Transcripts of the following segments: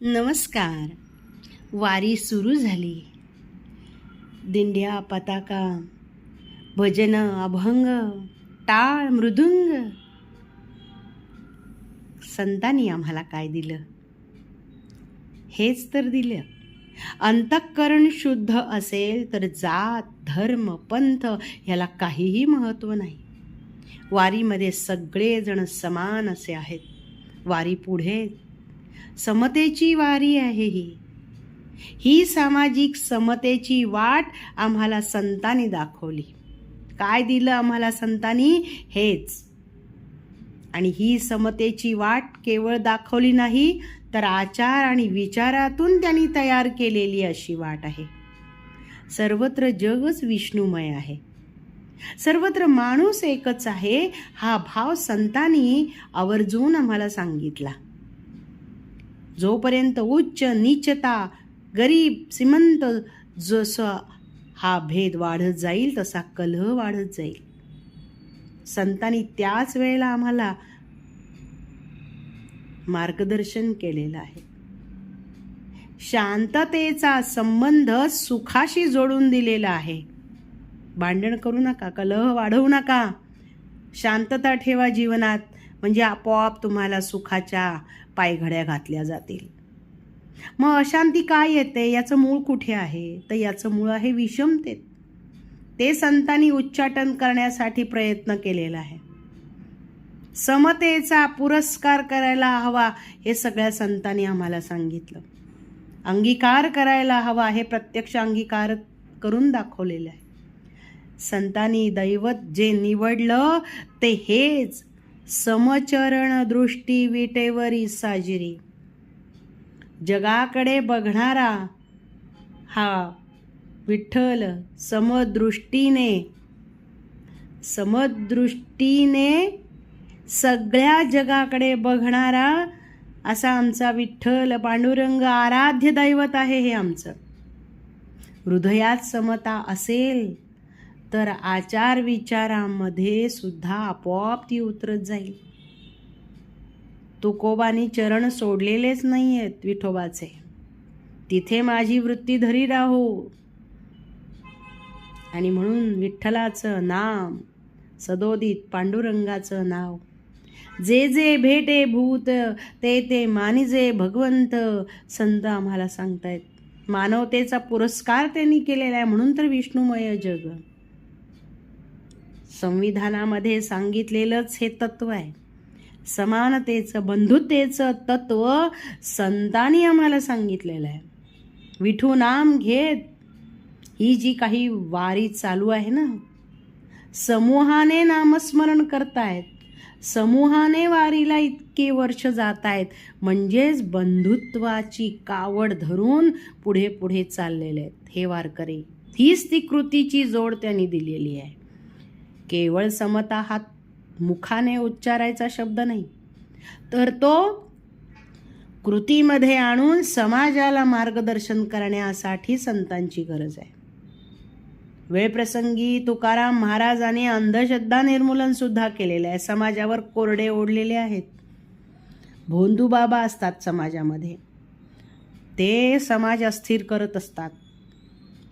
नमस्कार. वारी सुरू झाली. दिंड्या पताका भजन अभंग टाळ मृदुंग. संतांनी आम्हाला काय दिलं? हेच तर दिलं. अंतःकरण शुद्ध असेल तर जात धर्म पंथ ह्याला काहीही महत्त्व नाही. वारीमध्ये सगळेजण समान असे आहेत. वारी पुढे समतेची वारी आहे ही. ही सामाजिक समतेची वाट आम्हाला संतांनी दाखवली. काय दिलं आम्हाला संतांनी? हेच. आणि ही समतेची वाट केवळ दाखवली नाही तर आचार आणि विचारातून त्यांनी तयार केलेली अशी वाट आहे. सर्वत्र जगच विष्णुमय आहे. सर्वत्र माणूस एकच आहे हा भाव संतांनी आवर्जून आम्हाला सांगितला. जोपर्यंत उच्च नीचता गरीब श्रीमंत जसं हा भेद वाढत जाईल तसा कलह वाढत जाईल. संतांनी त्याच वेळेला आम्हाला मार्गदर्शन केलेलं आहे. शांततेचा संबंध सुखाशी जोडून दिलेला आहे. भांडण करू नका कलह वाढवू नका. शांतता ठेवा जीवनात. म्हणजे आपोआप तुम्हाला सुखाच्या पायघड्या घातल्या जातील. मग अशांती काय येते? याचं मूळ कुठे आहे? तर याचं मूळ आहे विषमतेत. ते संतांनी उच्चाटन करण्यासाठी प्रयत्न केलेला आहे. समतेचा पुरस्कार करायला हवा हे सगळ्या संतांनी आम्हाला सांगितलं. अंगीकार करायला हवा हे प्रत्यक्ष अंगीकार करून दाखवलेलं आहे. संतांनी दैवत जे निवडलं ते हेच. समचरण दृष्टी विटेवरी साजरी. जगाकडे बघणारा हा विठ्ठल समदृष्टीने समदृष्टीने सगळ्या जगाकडे बघणारा असा आमचा विठ्ठल पांडुरंग आराध्य दैवत आहे हे आमचं. हृदयात समता असेल तर आचार विचारामध्ये सुद्धा आपोआप ती उतरत जाईल. तुकोबानी चरण सोडलेलेच नाही आहेत विठोबाचे. तिथे माझी वृत्ती धरी राहू. आणि म्हणून विठ्ठलाचं नाम सदोदित पांडुरंगाचं नाव. जे जे भेटे भूत ते ते मानिजे भगवंत संत आम्हाला सांगतायत. मानवतेचा पुरस्कार त्यांनी केलेला आहे म्हणून तर विष्णुमय जग. संविधानामध्ये सांगितलेलंच हे तत्व आहे. समानतेचं बंधुतेचं तत्व संतांनी आम्हाला सांगितलेलं आहे. विठू नाम घेत ही जी काही वारी चालू आहे ना समूहाने नामस्मरण करतायत. समूहाने वारीला इतके वर्ष जात आहेत म्हणजेच बंधुत्वाची कावड धरून पुढे पुढे चाललेले आहेत. हे वारकरी हीच ती कृतीची जोड त्यांनी दिलेली आहे. केवळ समता हा मुखाने उच्चारायचा शब्द नाही तर तो कृतीमध्ये आणून समाजाला मार्गदर्शन करण्यासाठी संतांची गरज आहे. वेळप्रसंगी तुकाराम महाराजांनी अंधश्रद्धा निर्मूलन सुद्धा केलेलं आहे. समाजावर कोरडे ओढलेले आहेत. भोंदू बाबा असतात समाजामध्ये. ते समाज अस्थिर करत असतात.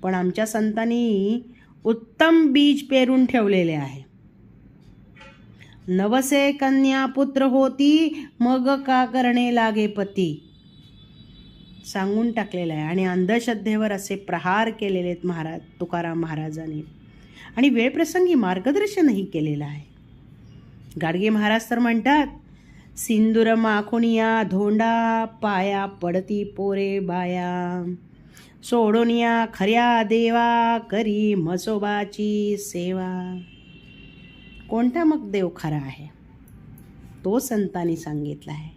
पण आमच्या संतांनी उत्तम बीज पेरून ठेवलेले आहे. नवसे कन्या पुत्र होती मग का करणे लागे पती? सांगून टाकलेलं आहे. आणि अंधश्रद्धेवर असे प्रहार केलेले आहेत महाराज तुकाराम महाराजांनी. आणि वेळप्रसंगी मार्गदर्शनही केलेलं आहे. गाडगे महाराज तर म्हणतात सिंदूर माखुनिया धोंडा पाया पडती पोरे बाया. सोडोनिया खऱ्या देवा करी म्हसोबाची सेवा. कोणता मग देव खरा आहे? तो संतांनी सांगितला आहे.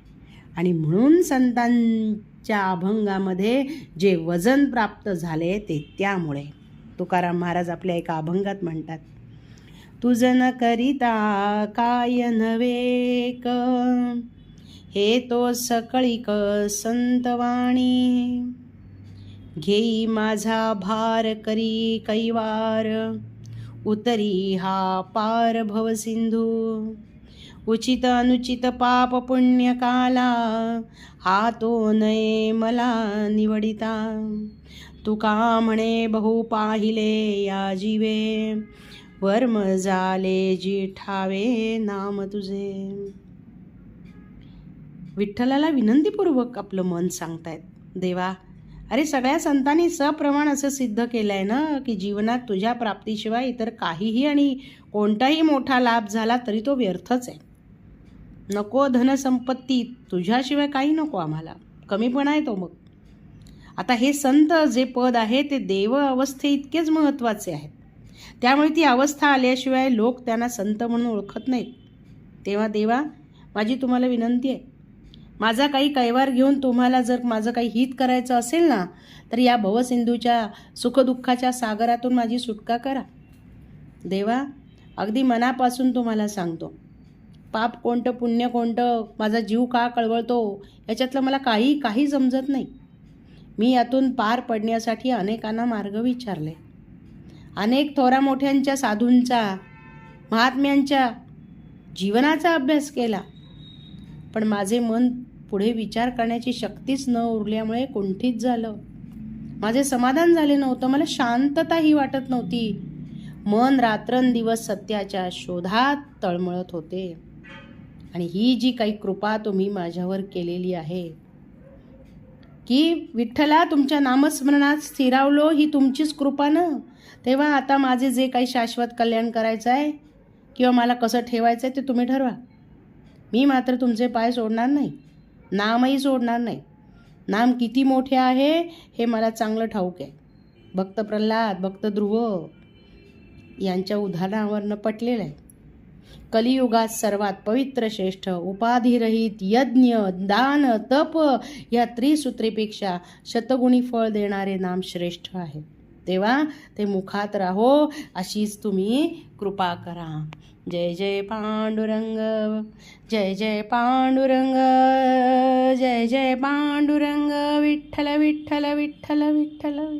आणि म्हणून संतांच्या अभंगामध्ये जे वजन प्राप्त झाले ते त्यामुळे. तुकाराम महाराज आपल्या एका अभंगात म्हणतात तुझन करिता काय नवेक हे तो सकळीक संतवाणी घेई माझा भार करी कैवार. उतरी हा पार भवसिंधू उचित अनुचित पाप पुण्य काला हा तो नये मला निवडिता. तुका म्हणे बहु पाहिले या जीवे? वर्म झाले जी ठावे नाम तुझे. विठ्ठलाला विनंतीपूर्वक आपलं मन सांगतायत. देवा अरे सगळ्या संतांनी सप्रमाण असं सिद्ध केलं आहे ना की जीवनात तुझ्या प्राप्तीशिवाय इतर काहीही आणि कोणताही मोठा लाभ झाला तरी तो व्यर्थच आहे. नको धनसंपत्ती तुझ्याशिवाय काही नको आम्हाला. कमीपणा आहे तो मग. आता हे संत जे पद आहे ते देव अवस्थे इतकेच महत्त्वाचे आहेत. त्यामुळे ती अवस्था आल्याशिवाय लोक त्यांना संत म्हणून ओळखत नाहीत. तेव्हा देवा माझी तुम्हाला विनंती आहे माझा काही कैवार घेऊन तुम्हाला जर माझं काही हित करायचं असेल ना तर या भवसिंधूच्या सुखदुःखाच्या सागरातून माझी सुटका करा. देवा अगदी मनापासून तुम्हाला सांगतो. पाप कोणतं पुण्य कोणतं माझा जीव का कळवळतो याच्यातलं मला काही काही समजत नाही. मी यातून पार पडण्यासाठी अनेकांना मार्ग विचारले. अनेक थोरा मोठ्यांच्या साधूंचा महात्म्यांच्या जीवनाचा अभ्यास केला. पण माझे मन पुढे विचार करण्याची शक्तीच न उरल्यामुळे कुंठित झालं. माझे समाधान झाले नव्हतं. मला शांतताही वाटत नव्हती. मन रात्रंदिवस सत्याच्या शोधात तळमळत होते. आणि ही जी काही कृपा तुम्ही माझ्यावर केलेली आहे की विठ्ठला तुमच्या नामस्मरणात स्थिरावलो ही तुमचीच कृपा ना? तेव्हा आता माझे जे काही शाश्वत कल्याण करायचं आहे किंवा मला कसं ठेवायचं आहे ते तुम्ही ठरवा. मी मात्र तुमचे पाय सोडणार नाही. नामही सोडणार नाही. नाम किती मोठे आहे हे मला चांगलं ठाऊक आहे. भक्त प्रल्हाद भक्त ध्रुव यांच्या उदाहरणावरनं पटलेलं आहे. कलियुगात सर्वात पवित्र श्रेष्ठ उपाधिरहित यज्ञ दान तप या त्रिसूत्रेपेक्षा शतगुणी फळ देणारे नाम श्रेष्ठ आहे. तेव्हा ते मुखात राहो अशीच तुम्ही कृपा करा. जय जय पांडुरंग जय जय पांडुरंग जय जय पांडुरंग विठ्ठल विठ्ठल विठ्ठल विठ्ठल.